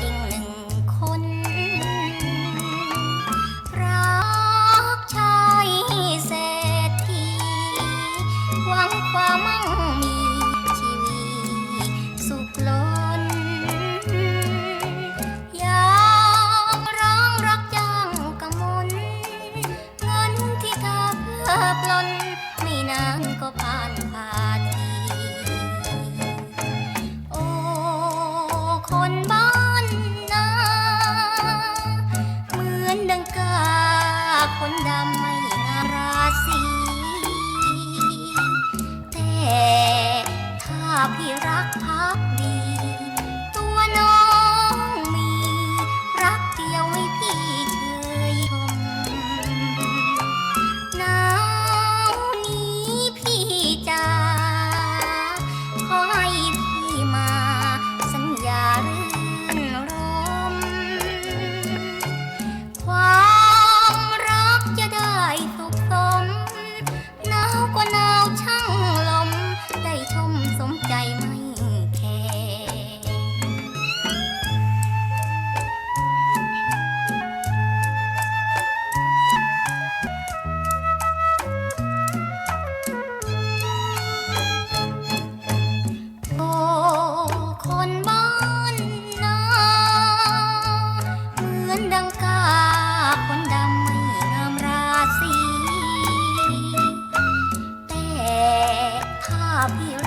อีกหนึ่งคน รักชายเศรษฐีหวังความมั่งมีชีวีสุขล้น อยากร้องรักจังกะมนเงินที่เธอเพื่อปลนไม่นานก็ผ่านพาทีโอคนบ้า คนดำไม่นาราศีแต่ถ้าพี่รักพักดี 一二。